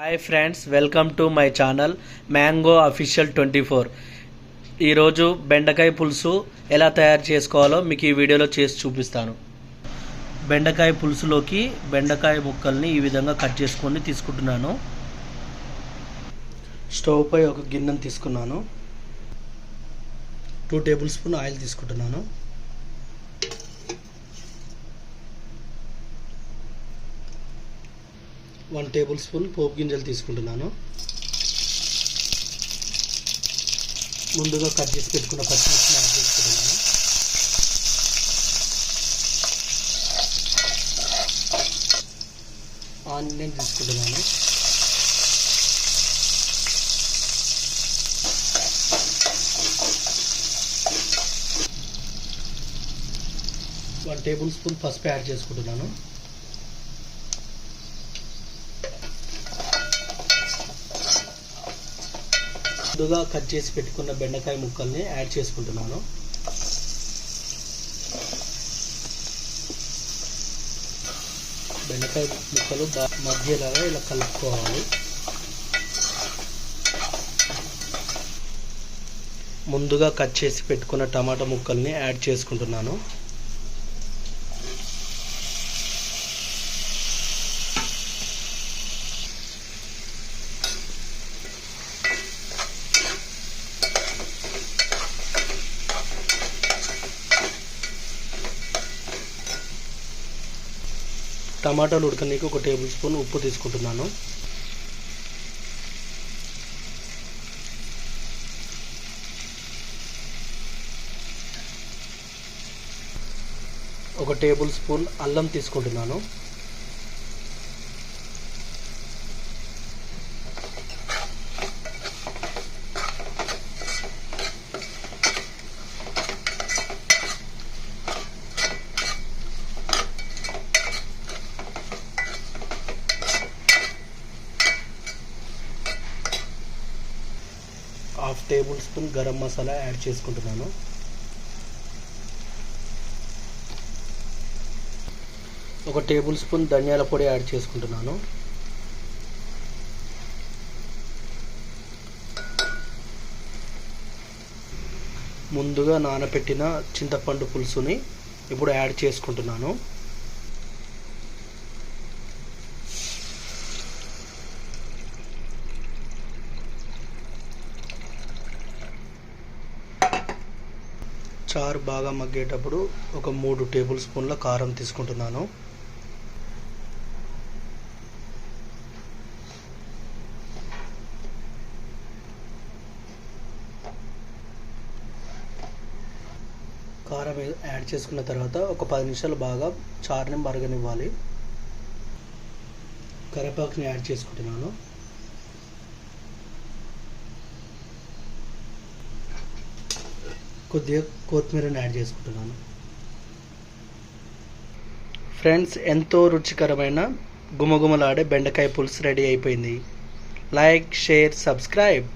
Hi friends welcome to my channel mango official twenty four ఈరోజు బెండకాయ పులుసు ఎలా తయారు చేసుకోవాలో మీకు ఈ వీడియోలో చేసి చూపిస్తాను. బెండకాయ పులుసులోకి బెండకాయ ముక్కల్ని ఈ విధంగా కట్ చేసుకొని తీసుకుంటున్నాను. స్టవ్ పై ఒక గిన్నెను తీసుకున్నాను. టూ టేబుల్ స్పూన్ ఆయిల్ తీసుకుంటున్నాను. వన్ టేబుల్ స్పూన్ పోపు గింజలు తీసుకుంటున్నాను. ముందుగా కట్ చేసి పెట్టుకున్న పచ్చిమిర్చిని యాడ్ చేసుకుంటున్నాను. ఆనియన్ తీసుకుంటున్నాను. వన్ టేబుల్ స్పూన్ పసుపు యాడ్ చేసుకుంటున్నాను. ముందుగా కట్ చేసి పెట్టుకున్న బెండకాయ ముక్కల్ని యాడ్ చేసుకుంటున్నాను. బెండకాయ ముక్కలు మధ్యలాగా ఇలా కలుపుకోవాలి. ముందుగా కట్ చేసి పెట్టుకున్న టమాటా ముక్కల్ని యాడ్ చేసుకుంటున్నాను. టమాటాలు ఉడకనీకి ఒక టేబుల్ స్పూన్ ఉప్పు తీసుకుంటున్నాను. ఒక టేబుల్ స్పూన్ అల్లం తీసుకుంటున్నాను. Half tablespoon garam masala add చేసుకుంటున్నాను. ఒక టేబుల్ స్పూన్ ధనియాల పొడి యాడ్ చేసుకుంటున్నాను. ముందుగా నానబెట్టిన చింతపండు పులుసుని ఇప్పుడు యాడ్ చేసుకుంటున్నాను. చారు బాగా మగ్గేటప్పుడు ఒక మూడు టేబుల్ స్పూన్ల కారం తీసుకుంటున్నాను. కారం యాడ్ చేసుకున్న తర్వాత ఒక పది నిమిషాలు బాగా చారుని మరగనివ్వాలి. కరివేపాకుని యాడ్ చేసుకుంటున్నాను. కొద్దిగా కొత్తిమీరని యాడ్ చేసుకుంటున్నాను. ఫ్రెండ్స్ ఎంతో రుచికరమైన గుమగుమలాడే బెండకాయ పులుసు రెడీ అయిపోయింది. Like share subscribe.